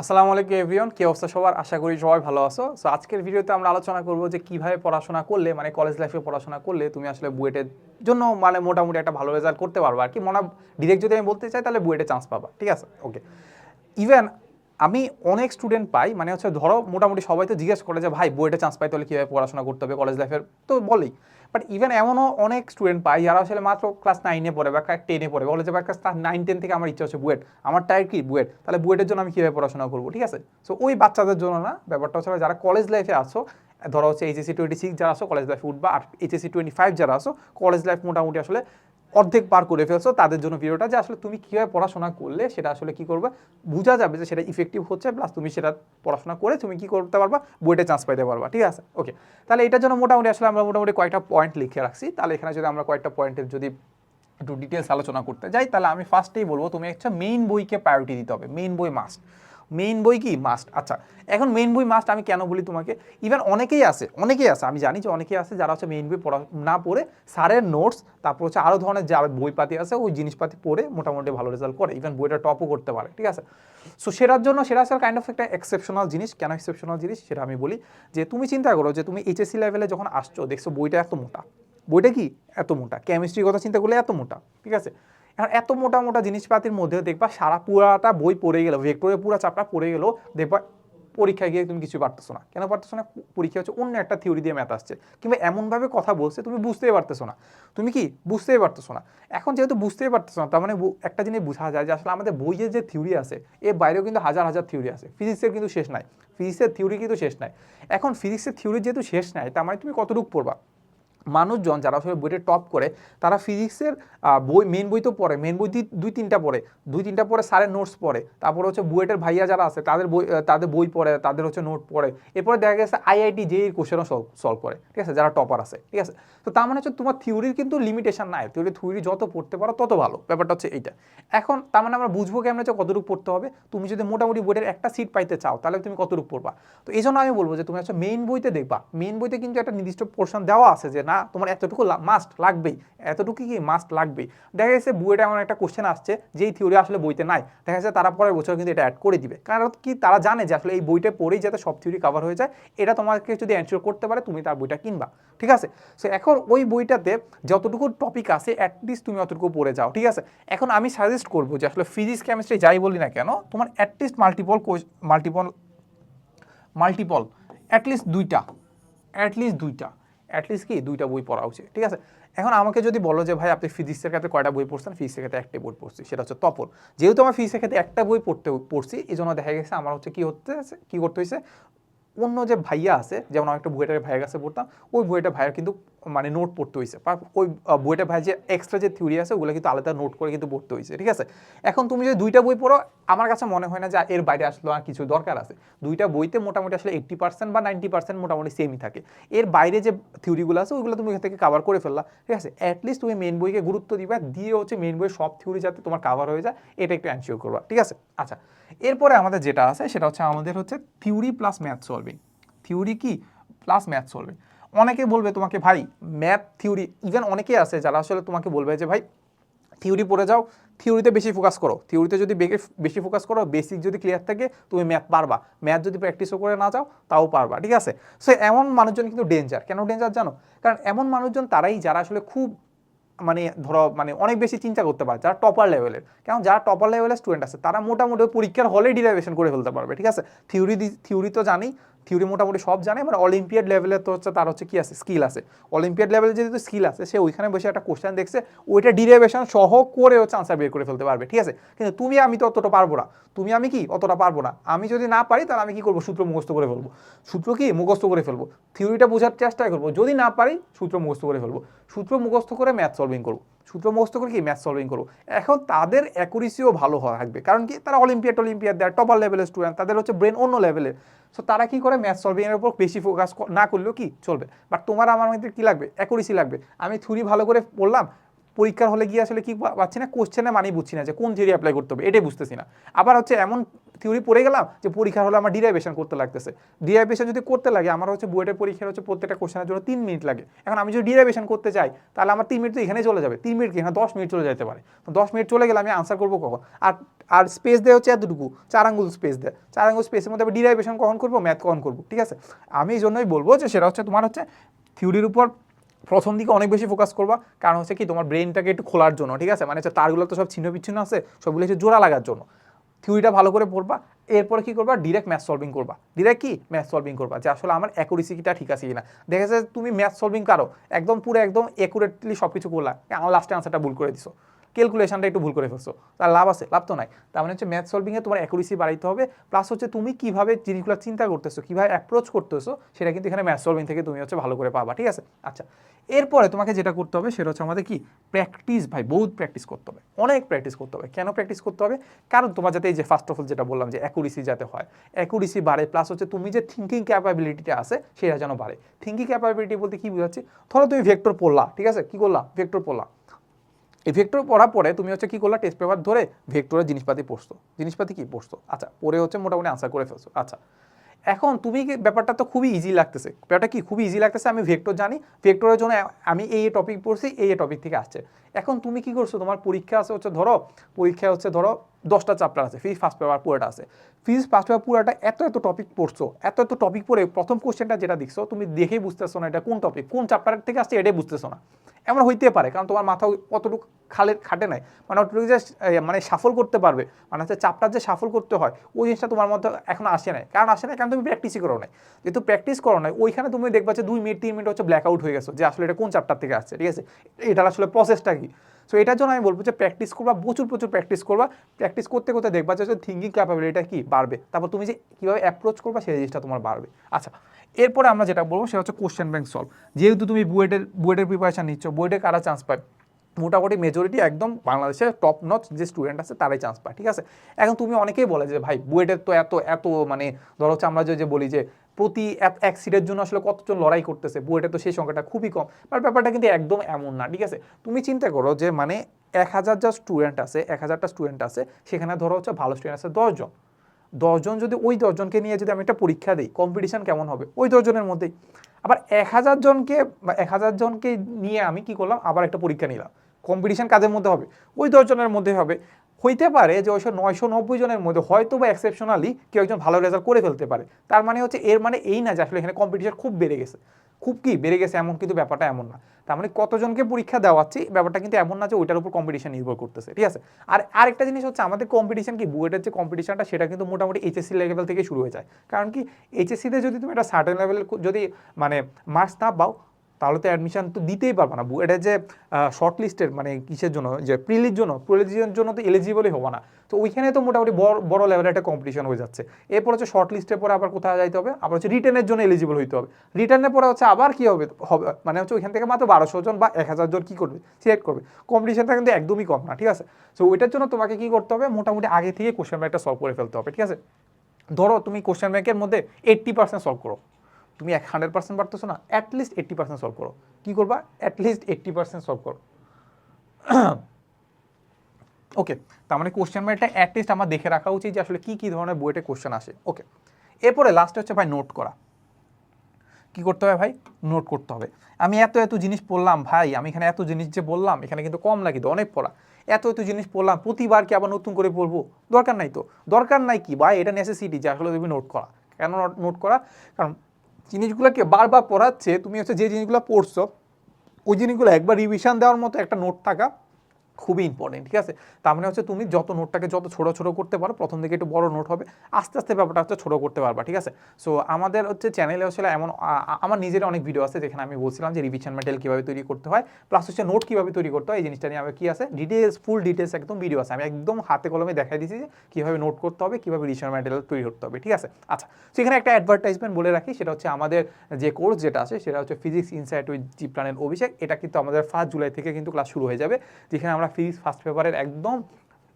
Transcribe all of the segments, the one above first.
আসসালামু আলাইকুম এভরিওন কি অবস্থা সবার? আশা করি সবাই ভালো আছো। সো আজকের ভিডিওতে আমরা আলোচনা করব যে কীভাবে পড়াশোনা করলে মানে কলেজ লাইফে পড়াশোনা করলে তুমি আসলে বুয়েটের জন্য মানে মোটামুটি একটা ভালো রেজাল্ট করতে পারবে। আর কি, মনে ডিরেক্ট যদি আমি বলতে চাই, তাহলে বুয়েটে চান্স পাবা। ঠিক আছে? ওকে ইভেন আমি অনেক স্টুডেন্ট পাই মানে হচ্ছে ধরো মোটামুটি সবাই তো জিজ্ঞেস করে যে, ভাই বুয়েটে চান্স পাই তাহলে কীভাবে পড়াশোনা করতে হবে কলেজ লাইফের তো বলেই। বাট ইভেন এমনও অনেক স্টুডেন্ট পাই যারা আসলে মাত্র ক্লাস নাইনে পড়ে বা ক্লাস টেনে পড়ে। বলে যে বা ক্লাস নাইন টেন থেকে আমার ইচ্ছা হচ্ছে বুয়েট। আমার টাইপ কি? বুয়েট। তাহলে বুয়েটের জন্য আমি কীভাবে পড়াশোনা করব? ঠিক আছে? সো ওই বাচ্চাদের জন্য না, ব্যাপারটা হচ্ছে যারা কলেজ লাইফে আসো ধরো হচ্ছে এইচএসি টোয়েন্টি সিক্স যারা আসো কলেজ লাইফে উঠবা, আর এইচএসি টোয়েন্টি ফাইভ যারা আসো কলেজ লাইফ মোটামুটি আসলে অর্ধেক পার করে ফেলছো, তাদের জন্য ভিডিওটা যে আসলে তুমি কীভাবে পড়াশোনা করলে, সেটা আসলে কি করবে? বোঝা যাবে যে সেটা ইফেক্টিভ হচ্ছে প্লাস তুমি সেটা পড়াশোনা করে তুমি কি করতে পারবা? বইটা চান্স পাইতে পারবা, ঠিক আছে? ওকে তাহলে এটার জন্য মোটামুটি আসলে আমরা মোটামুটি কয়েকটা পয়েন্ট লিখে রাখছি। তাহলে এখানে যদি আমরা কয়েকটা পয়েন্টের যদি একটু ডিটেলস আলোচনা করতে যাই, তাহলে আমি ফার্স্টেই বলব, তুমি একটা মেইন বইকে প্রায়োরিটি দিতে হবে মেইন বই মাস্ট মেইন বই কি? মাস্ট আচ্ছা এখন মেইন বই মাস্ট আমি কেন বলি তোমাকে? ইভেন অনেকেই আছে অনেকেই আছে, আমি জানি যে অনেকেই আছে যারা হচ্ছে মেইন বই পড়া, না পড়ে স্যারের নোটস তারপর হচ্ছে আরও ধরনের যা বইপাতি আছে, ওই জিনিসপাতি পড়ে মোটামুটি ভালো রেজাল্ট করে ইভেন বইটা টপও করতে পারে, ঠিক আছে? সো সেটার জন্য, সেটা আসলে কাইন্ড অফ একটা এক্সেপশনাল জিনিস। কেন এক্সেপশনাল জিনিস? সেটা আমি বলি যে তুমি চিন্তা করো যে তুমি এইচএসসি লেভেলে যখন আসছো, দেখছ বইটা এত মোটা। বইটা কি? এত মোটা। কেমিস্ট্রির কথা চিন্তা করলে এত মোটা, ঠিক আছে? এখন এত মোটা মোটা জিনিসপাতির মধ্যে দেখবা সারা পুরাটা বই পড়ে গেল ভেক্টরের পুরা চাপটা পড়ে গেল, দেখবা পরীক্ষায় গিয়ে তুমি কিছু পারতেছো না। কেন পারতেছো না? পরীক্ষা হচ্ছে অন্য একটা থিওরি দিয়ে ম্যাথ আসছে। কিংবা এমনভাবে কথা বলছে তুমি বুঝতেই পারতেছো না। তুমি কি? বুঝতেই পারতেছো না। এখন যেহেতু বুঝতেই পারতেছো না, তার মানে একটা জিনিস বোঝা যায় যে আসলে আমাদের বইয়ের যে থিওরি আছে, এর বাইরেও কিন্তু হাজার হাজার থিওরি আছে। ফিজিক্সের কিন্তু শেষ নাই। ফিজিক্সের থিওরি কিন্তু শেষ নাই। এখন ফিজিক্সের থিওরি যেহেতু শেষ নাই, তার মানে তুমি কতটুকু পড়বা? মানুষজন যারা আসলে বইটা টপ করে, তারা ফিজিক্সের বই মেন বই তো পড়ে মেন বই দুই তিনটা পড়ে। দুই তিনটা পড়ে স্যারের নোটস পড়ে। তারপর হচ্ছে বুয়েটের ভাইয়া যারা আছে, তাদের বই তাদের বই পড়ে, তাদের হচ্ছে নোট পড়ে। এরপরে দেখা গেছে আইআইটি জেই কোশ্চেনও সলভ করে। ঠিক আছে? যারা টপার আছে। ঠিক আছে? তো তার মানে হচ্ছে তোমার থিওরির কিন্তু লিমিটেশন নাই। থিওরি থিওরি যত পড়তে পারো, তত ভালো। ব্যাপারটা হচ্ছে এইটা। এখন তার মানে আমরা বুঝব কেমন হচ্ছে কতটুকু পড়তে হবে। তুমি যদি মোটামুটি বইয়ের একটা সিট পাইতে চাও, তাহলে তুমি কতটুকু পড়বা? তো এই জন্য আমি বলব যে তুমি হচ্ছে মেইন বইতে দেখবা। মেইন বইতে কিন্তু একটা নির্দিষ্ট পোর্শন দেওয়া আছে যে না তোমার এতটুকু মাস্ট লাগবেই। এতটুকু কি মাস্ট লাগবেই? দেখা যাচ্ছে বইটা এমন একটা কোশ্চেন আসছে, যেই থিওরি আসলে বইতে নাই। দেখা যাচ্ছে তারা পরের বছর কিন্তু এটা অ্যাড করে দিবে। কারণ কি তারা জানে যে আসলে এই বইটা পড়েই যাতে সব থিওরি কভার হয়ে যায়। এটা তোমাকে যদি অ্যান্সার করতে পারে, তুমি তার বইটা কিনবা। ঠিক আছে? সো এখন ওই বইটাতে যতটুকু টপিক আছে অ্যাটলিস্ট তুমি অতটুকু পড়ে যাও। ঠিক আছে? এখন আমি সাজেস্ট করব যে আসলে ফিজিক্স কেমিস্ট্রি যাই বলি না কেন, তোমার at least multiple multiple multiple at least দুইটা। অ্যাটলিস্ট দুইটা। অ্যাটলিস্ট কি দুইটা বই পড়া উচিত, ঠিক আছে? এখন আমাকে যদি বলো যে ভাই আপনি ফিজিক্সের ক্ষেত্রে কয়টা বই পড়ছেন? ফিজিক্সের ক্ষেত্রে একটা বই পড়ছি, সেটা হচ্ছে তপন। যেহেতু আমার ফিজিক্সের ক্ষেত্রে একটা বই পড়তে, পড়ছি এই জন্য দেখা গেছে আমার হচ্ছে কি হতে কী করতে হয়েছে? অন্য যে ভাইয়া আছে, যেমন আমি একটা বইটার ভাইয়ের কাছে পড়তাম, ওই বইটা ভাইয়ের কিন্তু মানে নোট পড়তে হয়েছে ওই বইটা ভাই যে এক্সট্রা যে থিওরি আছে, ওগুলো কিন্তু আলাদা নোট করে কিন্তু পড়তে হয়েছে ঠিক আছে? এখন তুমি যদি দুইটা বই পড়ো, আমার কাছে মনে হয় না যে এর বাইরে আসলে আর কিছু দরকার আছে। দুইটা বইতে মোটামুটি আসলে এইট্টি পার্সেন্ট বা নাইনটি পার্সেন্ট মোটামুটি সেমই থাকে। এর বাইরে যে থিওরিগুলো আছে, ওইগুলো তুমি এখান থেকে কাভার করে ফেললা, ঠিক আছে? অ্যাটলিস্ট তুমি মেন বইকে গুরুত্ব দিবা, দিয়ে হচ্ছে মেন বইয়ের সব থিওরি যাতে তোমার কাভার হয়ে যায়, এটা একটু অ্যানশিওর করবা, ঠিক আছে? আচ্ছা এরপরে আমাদের যেটা আছে, সেটা হচ্ছে আমাদের হচ্ছে theory plus math solving theory কি? প্লাস ম্যাথ সলভিং অনেকে বলবে তোমাকে, ভাই ম্যাথ থিওরি ইভেন অনেকে আছে যারা আসলে তোমাকে বলবে যে, ভাই থিওরি পড়ে যাও থিওরিতে বেশি ফোকাস করো। থিওরিতে যদি বেশি ফোকাস করো বেসিক যদি ক্লিয়ার থাকে, তুমি ম্যাথ পারবা। ম্যাথ যদি প্র্যাকটিসও করে না যাও, তাও পারবা। ঠিক আছে? সো এমন মানুষজন কিন্তু ডেঞ্জার কেন ডেঞ্জার জানো? কারণ এমন মানুষজন তারাই যারা আসলে খুব মানে ধরো মানে অনেক বেশি চিন্তা করতে পারে, যারা টপার লেভেলের কারণ যারা টপার লেভেলের স্টুডেন্ট আছে, তারা মোটামুটি পরীক্ষার হলে ডিরাইভেশন করে ফেলতে পারবে। ঠিক আছে? থিওরি থিওরি তো জানি থিওরি মোটামুটি সব জানে মানে অলিম্পিয়াড লেভেলে তো হচ্ছে তার হচ্ছে কি আছে? স্কিল আছে। অলিম্পিয়াড লেভেলে যেহেতু স্কিল আছে, সে ওইখানে বসে একটা কোশ্চেন দেখছে, ওইটা ডিরাইভেশন সহ করে হচ্ছে আনসার বের করে ফেলতে পারবে, ঠিক আছে? কিন্তু তুমি আমি তো অতটা পারব না। তুমি আমি কি? অতটা পারব না। আমি যদি না পারি, তাহলে আমি কি করব? সূত্র মুখস্থ করে ফেলব। সূত্র কি? মুখস্থ করে ফেলব। থিওরিটা বোঝার চেষ্টা করব। যদি না পারি, সূত্র মুখস্থ করে ফেলব। সূত্র মুখস্থ করে ম্যাথ সলভিং করব। সূত্র মুখস্থ করে কি? ম্যাথ সলভিং করব। এখন তাদের অ্যাকুরেসিও ভালো হওয়া থাকবে। কারণ কি? তারা অলিম্পিয়াড অলিম্পিয়াড দেয় টপার লেভেলের স্টুডেন্ট তাদের হচ্ছে ব্রেন অন্য লেভেলের সো তারা কি করে? ম্যাথ সলভিংয়ের উপর বেশি ফোকাস না করলেও কি চলবে? বাট তোমার আমার মধ্যে কী লাগবে? অ্যাকুরেসি লাগবে। আমি থুরি ভালো করে পড়লাম, পরীক্ষার হলে গিয়ে আসলে কি পাচ্ছি না? কোশ্চেনে মানেই বুঝছি না যে কোন থিওরি অ্যাপ্লাই করতে হবে, এটাই বুঝতেছি না। আবার হচ্ছে এমন থিওরি পড়ে গেলাম যে পরীক্ষা হলে আমার ডিরাইভেশন করতে লাগতেছে। ডিরাইভেশন যদি করতে লাগে, আমার হচ্ছে বুয়েটের পরীক্ষার হচ্ছে প্রত্যেকটা কোশ্চেনের জন্য তিন মিনিট লাগে। এখন আমি যদি ডিরাইভেশন করতে চাই, তাহলে আমার তিন মিনিট তো এখানে চলে যাবে। তিন মিনিট কি? এখানে দশ মিনিট চলে যেতে পারে। তো দশ মিনিট চলে গেলে আমি আনসার করব কখন? আর আর স্পেস দেয় হচ্ছে এতটুকু। চার আঙ্গুল স্পেস দেয়। চার আঙ্গুল স্পেসের মধ্যে আমি ডিরাইভেশন কখন করব? ম্যাথ কখন করব? ঠিক আছে? আমি এই জন্যই বলব যে সেটা হচ্ছে তোমার হচ্ছে থিওরির উপর প্রথম দিকে অনেক বেশি ফোকাস করবা। কারণ হচ্ছে কি? তোমার ব্রেনটাকে একটু খোলার জন্য, ঠিক আছে? মানে হচ্ছে তারগুলো তো সব ছিন্ন বিচ্ছিন্ন আছে, সবগুলো হচ্ছে জোড়া লাগার জন্য। থিওরিটা ভালো করে পড়বা। এরপরে কি করবা? ডিরেক্ট ম্যাথ সলভিং করবা। ডিরেক্ট কি? ম্যাথ সলভিং করবা, যে আসলে আমার অ্যাকুরেসিটা ঠিক আছে কিনা। দেখা তুমি ম্যাথ সলভিং করো, একদম পুরো একদম অ্যাকুরেটলি সব কিছু করলা। আমার লাস্টে আনসারটা ভুল করে দিছো। ক্যালকুলেশনটা একটু ভুল করে ফেলছো। তার লাভ আছে, লাভ তো নাই। তার মানে হচ্ছে ম্যাথ সলভিংয়ে তোমার অ্যাকুরেসি বাড়াইতে হবে প্লাস হচ্ছে তুমি কীভাবে জিনিসগুলো চিন্তা করতেছো, কীভাবে অ্যাপ্রোচ করতেছো, সেটা কিন্তু এখানে ম্যাথ সলভিং থেকে তুমি হচ্ছে ভালো করে পাবা, ঠিক আছে? আচ্ছা এরপরে তোমাকে যেটা করতে হবে, সেটা হচ্ছে আমাদের কি? প্র্যাকটিস ভাই, বহুত প্র্যাকটিস করতে হবে, অনেক প্র্যাকটিস করতে হবে। কেন প্র্যাকটিস করতে হবে? কারণ তোমার যাতে এই যে ফার্স্ট অফ অল যেটা বললাম যে অ্যাকুরেসি যাতে হয় অ্যাকুরেসি বাড়ে প্লাস হচ্ছে তুমি যে থিঙ্কিং ক্যাপাবিলিটিটা আছে, সেটা যেন বাড়ে। থিঙ্কিং ক্যাপাবিলিটি বলতে কি বোঝাচ্ছি? ধরো তুমি ভেক্টর পড়লা, ঠিক আছে? কি করলা? ভেক্টর পড়লা। এই ভেক্টর পড়ার পরে তুমি হচ্ছে কি করলা? টেস্ট পেপার ধরে ভেক্টরের জিনিসপাতি পড়ছো। জিনিসপাতি কি? পড়ছো। আচ্ছা পরে হচ্ছে মোটামুটি আনসার করে ফেলছো। আচ্ছা এখন তুমি ব্যাপারটা তো খুবই ইজি লাগতেছে। ব্যাপারটা কি? খুবই ইজি লাগতেছে, আমি ভেক্টর জানি। ভেক্টরের জন্য আমি এই টপিক পড়ছি, এই টপিক থেকে আসছে। এখন তুমি কি করছ? তোমার পরীক্ষা আছে হচ্ছে ধরো পরীক্ষা হচ্ছে ধরো দশটা চ্যাপ্টার আছে ফিজ ফার্স্ট পেপার পুরোটা আছে। ফিজ ফার্স্ট পেপার পুরোটা এত এত টপিক পড়ছো, এত এত টপিক পড়ে প্রথম কোশ্চেনটা যেটা দেখছ, তুমি দেখেই বুঝতেছো না এটা কোন টপিক কোন চ্যাপ্টার থেকে আসছে এটাই বুঝতেছো না। এমন হইতে পারে, কারণ তোমার মাথা অতটুকু খালে, খাটে নাই। মানে অতটুকু যে মানে সাফল করতে পারবে মানে হচ্ছে চাপটা যে সাফল করতে হয়, ওই জিনিসটা তোমার মধ্যে এখন আসে নাই। কারণ আসে না কারণ তুমি প্র্যাকটিসই করো নাই। যেহেতু প্র্যাকটিস করো নাই, ওইখানে তুমি দেখবা যে দুই মিনিট, তিন মিনিট হচ্ছে ব্ল্যাক আউট হয়ে গেছো, যে আসলে এটা কোন চাপটার থেকে আসছে, ঠিক আছে? এটার আসলে প্রসেসটা কি? সো এটার জন্য আমি বলব যে প্র্যাকটিস করবা, প্রচুর প্রচুর প্র্যাকটিস করবা। প্র্যাকটিস করতে করতে দেখবা যে থিঙ্কিং ক্যাপাবিলিটিটা কি? বাড়বে। তারপর তুমি যে কীভাবে অ্যাপ্রোচ করবা, সেই জিনিসটা তোমার বাড়বে। আচ্ছা এরপরে আমরা যেটা বলব সেটা হচ্ছে কোশ্চেন ব্যাংক সলভ যেহেতু তুমি বুয়েটের বুয়েটের প্রিপারেশান নিচ্ছ, বুয়েটে কারা চান্স পায়? মোটামুটি মেজরিটি একদম বাংলাদেশের টপ নচ যে স্টুডেন্ট আছে, তারাই চান্স পায়, ঠিক আছে? এখন তুমি অনেকেই বলে যে, ভাই, বুয়েটের তো এত এত মানে ধরো হচ্ছে আমরা যে বলি যে, প্রতি এক সিটের জন্য আসলে কতজন লড়াই করতেছে, বুয়েটে তো সেই সংখ্যাটা খুবই কম বাট ব্যাপারটা কিন্তু একদম এমন না, ঠিক আছে? তুমি চিন্তা করো যে মানে এক হাজার যা স্টুডেন্ট আছে, এক হাজারটা স্টুডেন্ট আছে, সেখানে ধরো হচ্ছে ভালো স্টুডেন্ট আছে দশজন দশজন যদি, ওই দশজনকে নিয়ে যদি আমি একটা পরীক্ষা দিই কম্পিটিশন কেমন হবে? ওই দশজনের মধ্যেই। আবার এক হাজার জনকে, বা এক হাজার জনকে নিয়ে আমি কি করলাম? আবার একটা পরীক্ষা নিলাম। কম্পিটিশন কাদের মধ্যে হবে? ওই দশজনের মধ্যে হবে। হইতে পারে যে ওইসব নয়শো নব্বই জনের মধ্যে হয়তো বা এক্সেপশনালি কেউ একজন ভালো রেজাল্ট করে ফেলতে পারে। তার মানে হচ্ছে, এর মানে এই না যে আসলে এখানে কম্পিটিশন খুব বেড়ে গেছে। খুব কি বেড়ে গেছে এমন কিন্তু ব্যাপারটা এমন না। তার মানে কতজনকে পরীক্ষা দেওয়াচ্ছি ব্যাপারটা কিন্তু এমন না যে ওইটার উপর কম্পিটিশন নির্ভর করতেছে, ঠিক আছে? আর আরেকটা জিনিস হচ্ছে আমাদের কম্পিটিশন কি? বুয়েটের যে কম্পিটিশনটা সেটা কিন্তু মোটামুটি এইচএসসি লেভেল থেকে শুরু হয়ে যায়। কারণ কি এইচএসসিতে যদি তুমি একটা সার্টেন লেভেল যদি মানে মার্কস না পাও তাহলে তো অ্যাডমিশন তো দিতেই পারবে না। এটা যে শর্ট লিস্টের মানে কিসের জন্য? যে প্রিলির জন্য? প্রিলির জন্য তো এলিজিবলই হব না। তো ওইখানে তো মোটামুটি বড় বড় লেভেলের একটা কম্পিটিশন হয়ে যাচ্ছে। এরপর হচ্ছে শর্ট লিস্টের পরে আবার কোথায় যাইতে হবে? আবার হচ্ছে রিটার্নের জন্য এলিজিবল হইতে হবে। রিটার্নের পরে হচ্ছে আবার কী হবে? হবে মানে হচ্ছে ওইখান থেকে মাত্র বারোশো জন বা এক হাজার জন কী করবে? সিলেক্ট করবে। কম্পিটিশনটা কিন্তু একদমই কম না, ঠিক আছে? সো ওইটার জন্য তোমাকে কী করতে হবে? মোটামুটি আগে থেকে কোশ্চেন ব্যাংকটা সলভ করে ফেলতে হবে, ঠিক আছে? ধরো তুমি কোশ্চেন ব্যাংকের মধ্যে এইট্টি পার্সেন্ট সলভ করো। তুমি এক হান্ড্রেড পার্সেন্ট পারতেছো না অ্যাটলিস্ট এইট্টি পার্সেন্ট সলভ করো। কী করবা? অ্যাটলিস্ট এইট্টি পার্সেন্ট সলভ করো। ওকে তার মানে কোশ্চেন ব্যাংকটা অ্যাটলিস্ট আমার দেখে রাখা উচিত যে আসলে কী কী ধরনের বইয়েতে কোশ্চেন আসে। ওকে এরপরে লাস্টে হচ্ছে ভাই নোট করা। কি করতে হবে ভাই? নোট করতে হবে। আমি এত এত জিনিস পড়লাম ভাই, আমি এখানে এত জিনিস যে বললাম, এখানে কিন্তু কম লাগে অনেক পড়া। এত এত জিনিস পড়লাম, প্রতিবার কি আবার নতুন করে পড়ব? দরকার নাই তো। দরকার নাই কি? ভাই, এটা নেসেসিটি যে আসলে তুমি নোট করা। কেন নোট করা? কারণ জিনিসগুলোকে বারবার পড়াচ্ছে, তুমি হচ্ছে যে জিনিসগুলো পড়ছো, ওই জিনিসগুলো একবার রিভিশন দেওয়ার মতো একটা নোট থাকা। খুবই ইম্পর্টেন্ট ঠিক আছে? তার মানে হচ্ছে তুমি যত নোটটাকে যত ছোটো ছোটো করতে পারো, প্রথম দিকে একটু বড় নোট হবে, আস্তে আস্তে ব্যাপারটা হচ্ছে ছোটো করতে পারবা, ঠিক আছে? সো আমাদের হচ্ছে চ্যানেলে হচ্ছে এমন আমার নিজের অনেক ভিডিও আছে যেখানে আমি বলছিলাম যে রিভিশন ম্যাটেরিয়াল কীভাবে তৈরি করতে হয় প্লাস হচ্ছে নোট কীভাবে তৈরি করতে হয়, এই জিনিসটা নিয়ে আমার কি আছে? ডিটেলস ফুল ডিটেলস একদম ভিডিও আছে। আমি একদম হাতে কলমে দেখাই দিয়েছি যে কীভাবে নোট করতে হবে, কীভাবে রিভিশন ম্যাটেরিয়াল তৈরি করতে হবে, ঠিক আছে? আচ্ছা সেখানে একটা অ্যাডভার্টাইজমেন্ট বলে রাখি, সেটা হচ্ছে আমাদের যে কোর্স যেটা আছে, সেটা হচ্ছে physics insight with G Abhishek. এটা কিন্তু আমাদের ফার্স্ট জুলাই থেকে কিন্তু ক্লাস শুরু হয়ে যাবে, যেখানে আমরা ফিজিক্স ফার্স্ট পেপারের একদম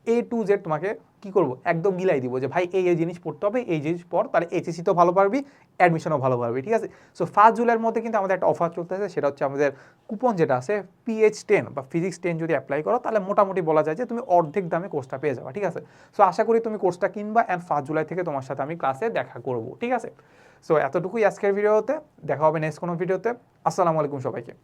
এ টু জেড তোমাকে কি করব? একদম গিলাই দিব যে, ভাই, এই এই জিনিস পড়তে হবে, এই জিনিস পর তাহলে এইচএসসি তো ভালো পারবি অ্যাডমিশনও ভালো পারবি। ঠিক আছে? সো ফার্স্ট জুলাইয়ের মধ্যে কিন্তু আমাদের একটা অফার চলতেছে, সেটা হচ্ছে আমাদের কুপন যেটা আছে পিএইচ টেন বা ফিজিক্স টেন যদি অ্যাপ্লাই করো, তাহলে মোটামুটি বলা যায় যে, তুমি অর্ধেক দামে কোর্সটা পেয়ে যাবে, ঠিক আছে? সো আশা করি তুমি কোর্সটা কিনবা অ্যান্ড ফার্স্ট জুলাই থেকে তোমার সাথে আমি ক্লাসে দেখা করব, ঠিক আছে? সো এতটুকুই আজকের ভিডিওতে দেখা হবে নেক্সট কোনো ভিডিওতে আসসালামু আলাইকুম সবাইকে।